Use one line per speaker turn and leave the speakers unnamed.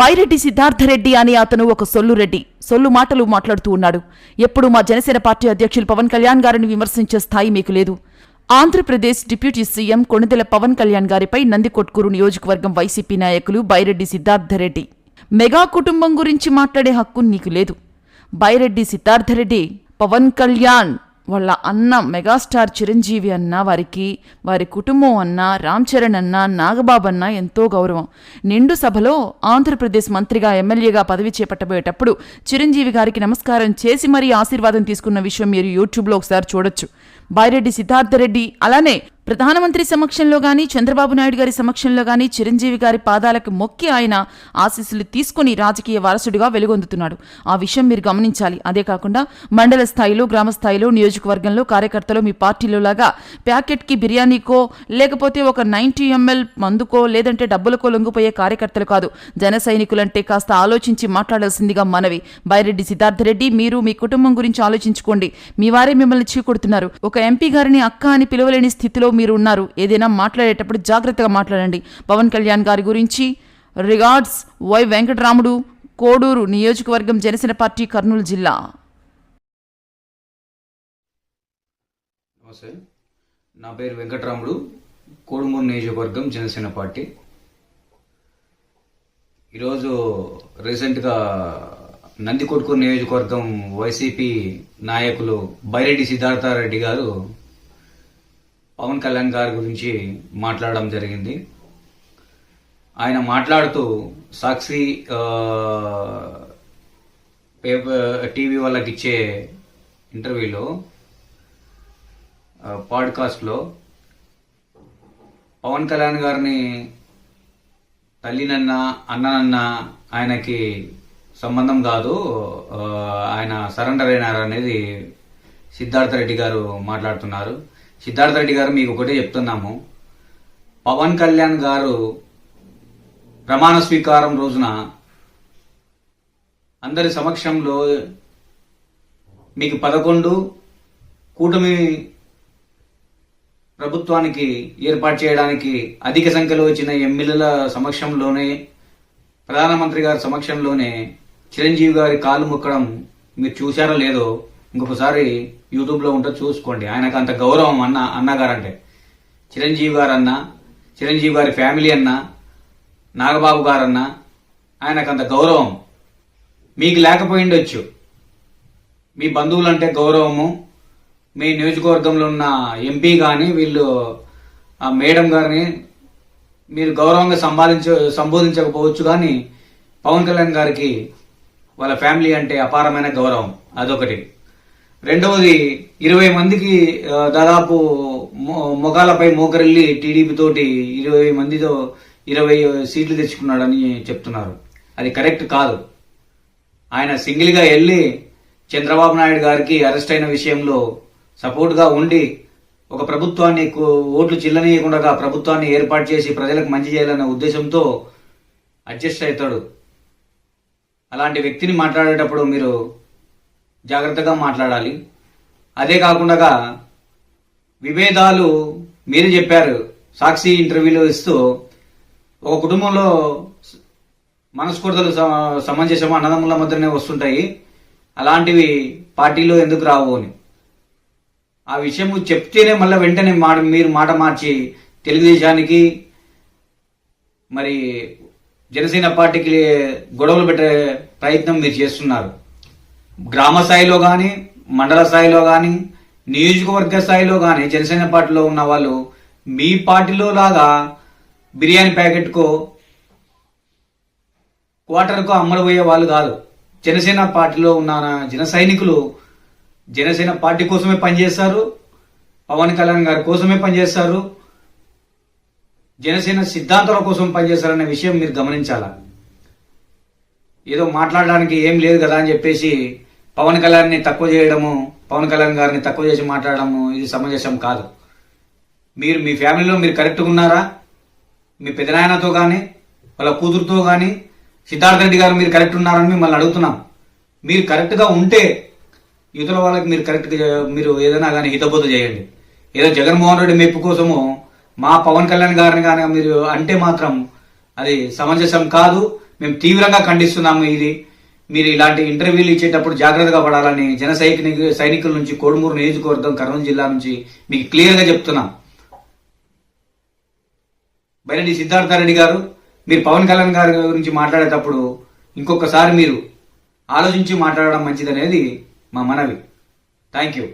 బైరెడ్డి సిద్ధార్థరెడ్డి అని అతను ఒక సొల్లు రెడ్డి సొల్లు మాటలు మాట్లాడుతూ ఉన్నాడు. ఎప్పుడు మా జనసేన పార్టీ అధ్యక్షులు పవన్ కళ్యాణ్ గారిని విమర్శించే స్థాయి మీకు లేదు. ఆంధ్రప్రదేశ్ డిప్యూటీ సీఎం కొణిదెల పవన్ కళ్యాణ్ గారిపై నందికొట్కూరు నియోజకవర్గం వైసీపీ నాయకులు బైరెడ్డి సిద్ధార్థరెడ్డి. మెగా కుటుంబం గురించి మాట్లాడే హక్కు నీకు లేదు. బైరెడ్డి సిద్ధార్థరెడ్డి పవన్ కళ్యాణ్ వాళ్ళ అన్న మెగాస్టార్ చిరంజీవి అన్న వారికి వారి కుటుంబం అన్న రామ్ చరణ్ అన్న నాగబాబు అన్న ఎంతో గౌరవం. నిండు సభలో ఆంధ్రప్రదేశ్ మంత్రిగా ఎమ్మెల్యేగా పదవి చేపట్టబోయేటప్పుడు చిరంజీవి గారికి నమస్కారం చేసి మరీ ఆశీర్వాదం తీసుకున్న విషయం మీరు యూట్యూబ్లో ఒకసారి చూడొచ్చు. బాయిరెడ్డి సిద్ధార్థరెడ్డి అలానే ప్రధానమంత్రి సమక్షంలో గాని చంద్రబాబు నాయుడు గారి సమక్షంలో గాని చిరంజీవి గారి పాదాలకు మొక్కి ఆయన ఆశీస్సులు తీసుకుని రాజకీయ వారసుడిగా వెలుగొందుతున్నాడు. ఆ విషయం మీరు గమనించాలి. అదే కాకుండా మండల స్థాయిలో గ్రామ స్థాయిలో నియోజకవర్గంలో కార్యకర్తలు మీ పార్టీలో లాగా ప్యాకెట్కి బిర్యానీకో లేకపోతే ఒక నైంటీ ఎంఎల్ మందుకో లేదంటే డబ్బులకో లొంగిపోయే కార్యకర్తలు కాదు. జన సైనికులంటే కాస్త ఆలోచించి మాట్లాడాల్సిందిగా మనవి. బైరెడ్డి సిద్ధార్థరెడ్డి మీరు మీ కుటుంబం గురించి ఆలోచించుకోండి. మీ వారే మిమ్మల్ని చీకొడుతున్నారు. ఒక ఎంపీ గారిని అక్క అని పిలువలేని స్థితిలో మీరు ఉన్నారు ఏదైనా మాట్లాడేటప్పుడు జాగ్రత్తగా మాట్లాడండి. పవన్ కళ్యాణ్ గారి గురించి రిగార్డ్స్ వై వెంకటరాముడు కోడూరు నియోజకవర్గం జనసేన పార్టీ కర్నూలు జిల్లా.
నమస్తే. నా పేరు వెంకటరాముడు కోడుమూరు నియోజకవర్గం జనసేన పార్టీ. ఈరోజు రీసెంట్గా నందికొట్కూరు నియోజకవర్గం వైసీపీ నాయకులు బైరెడ్డి సిద్ధార్థారెడ్డి గారు పవన్ కళ్యాణ్ గారి గురించి మాట్లాడడం జరిగింది. ఆయన మాట్లాడుతూ సాక్షి పేపర్ టీవీ వాళ్ళకి ఇచ్చే ఇంటర్వ్యూలో పాడ్కాస్ట్లో పవన్ కళ్యాణ్ గారిని తల్లినన్నా అన్ననన్నా ఆయనకి సంబంధం కాదు ఆయన సరెండర్ అయినారు అనేది సిద్ధార్థ రెడ్డి గారు మాట్లాడుతున్నారు. సిద్ధార్థ రెడ్డి గారు మీకు ఒకటే చెప్తున్నాము. పవన్ కళ్యాణ్ గారు ప్రమాణ స్వీకారం రోజున అందరి సమక్షంలో మీకు పదకొండు కూటమి ప్రభుత్వానికి ఏర్పాటు చేయడానికి అధిక సంఖ్యలో వచ్చిన ఎమ్మెల్యేల సమక్షంలోనే ప్రధానమంత్రి గారి సమక్షంలోనే చిరంజీవి గారి కాలు మొక్కడం మీరు చూశారో లేదో ఇంకొకసారి యూట్యూబ్లో ఉంటే చూసుకోండి. ఆయనకు అంత గౌరవం అన్న అన్నగారంటే. చిరంజీవి గారు అన్న చిరంజీవి గారి ఫ్యామిలీ అన్న నాగబాబు గారన్న ఆయనకు అంత గౌరవం. మీకు లేకపోయిండొచ్చు మీ బంధువులంటే గౌరవము. మీ నియోజకవర్గంలో ఉన్న ఎంపీ కానీ వీళ్ళు ఆ మేడం గారిని మీరు గౌరవంగా సంపాదించ సంబోధించకపోవచ్చు కానీ పవన్ కళ్యాణ్ గారికి వాళ్ళ ఫ్యామిలీ అంటే అపారమైన గౌరవం. అదొకటి. రెండవది ఇరవై మందికి దాదాపు మొగాలపై మోకరిల్లి టీడీపీ తోటి ఇరవై మందితో ఇరవై సీట్లు తెచ్చుకున్నాడని చెప్తున్నారు. అది కరెక్ట్ కాదు. ఆయన సింగిల్గా వెళ్ళి చంద్రబాబు నాయుడు గారికి అరెస్ట్ అయిన విషయంలో సపోర్ట్గా ఉండి ఒక ప్రభుత్వాన్ని ఓట్లు చిల్లనీయకుండా ప్రభుత్వాన్ని ఏర్పాటు చేసి ప్రజలకు మంచి చేయాలనే ఉద్దేశంతో అడ్జస్ట్ అవుతాడు. అలాంటి వ్యక్తిని మాట్లాడేటప్పుడు మీరు జాగ్రత్తగా మాట్లాడాలి. అదే కాకుండా విభేదాలు మీరు చెప్పారు సాక్షి ఇంటర్వ్యూలో ఇస్తూ ఒక కుటుంబంలో మనస్ఫూర్తలు సమ- సమంజసం అన్నదమ్ముల మధ్యనే వస్తుంటాయి. అలాంటివి పార్టీలో ఎందుకు రావు అని. ఆ విషయం చెప్తేనే మళ్ళీ వెంటనే మాట మీరు మాట మార్చి తెలుగుదేశానికి మరి జనసేన పార్టీకి గొడవలు పెట్టే ప్రయత్నం మీరు చేస్తున్నారు. గ్రామ స్థాయిలో కానీ మండల స్థాయిలో కానీ నియోజకవర్గ స్థాయిలో కానీ జనసేన పార్టీలో ఉన్న వాళ్ళు మీ పార్టీలో లాగా బిర్యానీ ప్యాకెట్కో క్వార్టర్కో అమ్మడబోయే వాళ్ళు కాదు. జనసేన పార్టీలో ఉన్న జన సైనికులు జనసేన పార్టీ కోసమే పనిచేస్తారు. పవన్ కళ్యాణ్ గారి కోసమే పనిచేస్తారు. జనసేన సిద్ధాంతాల కోసం పనిచేస్తారనే విషయం మీరు గమనించాలా? ఏదో మాట్లాడడానికి ఏం లేదు కదా అని చెప్పేసి పవన్ కళ్యాణ్ని తక్కువ చేయడము పవన్ కళ్యాణ్ గారిని తక్కువ చేసి మాట్లాడడము ఇది సమంజసం కాదు. మీరు మీ ఫ్యామిలీలో మీరు కరెక్ట్గా ఉన్నారా? మీ పెదనాయనతో కానీ వాళ్ళ కూతురుతో కానీ సిద్ధార్థ రెడ్డి గారు మీరు కరెక్ట్ ఉన్నారని మిమ్మల్ని అడుగుతున్నాం. మీరు కరెక్ట్గా ఉంటే ఇతర వాళ్ళకి మీరు కరెక్ట్గా మీరు ఏదైనా కానీ హితబోధ చేయండి. ఏదో జగన్మోహన్ రెడ్డి మెప్పు కోసము మా పవన్ కళ్యాణ్ గారిని కానీ మీరు అంటే మాత్రం అది సమంజసం కాదు. మేము తీవ్రంగా ఖండిస్తున్నాము ఇది. మీరు ఇలాంటి ఇంటర్వ్యూలు ఇచ్చేటప్పుడు జాగ్రత్తగా పడాలని జన సైనిక సైనికుల నుంచి కోడుమూరు నియోజకవర్గం కర్నూలు జిల్లా నుంచి మీకు క్లియర్గా చెప్తున్నాం. బైరెడ్డి సిద్ధార్థ రెడ్డి గారు మీరు పవన్ కళ్యాణ్ గారి గురించి మాట్లాడేటప్పుడు ఇంకొకసారి మీరు ఆలోచించి మాట్లాడడం మంచిదనేది మా మనవి. Thank you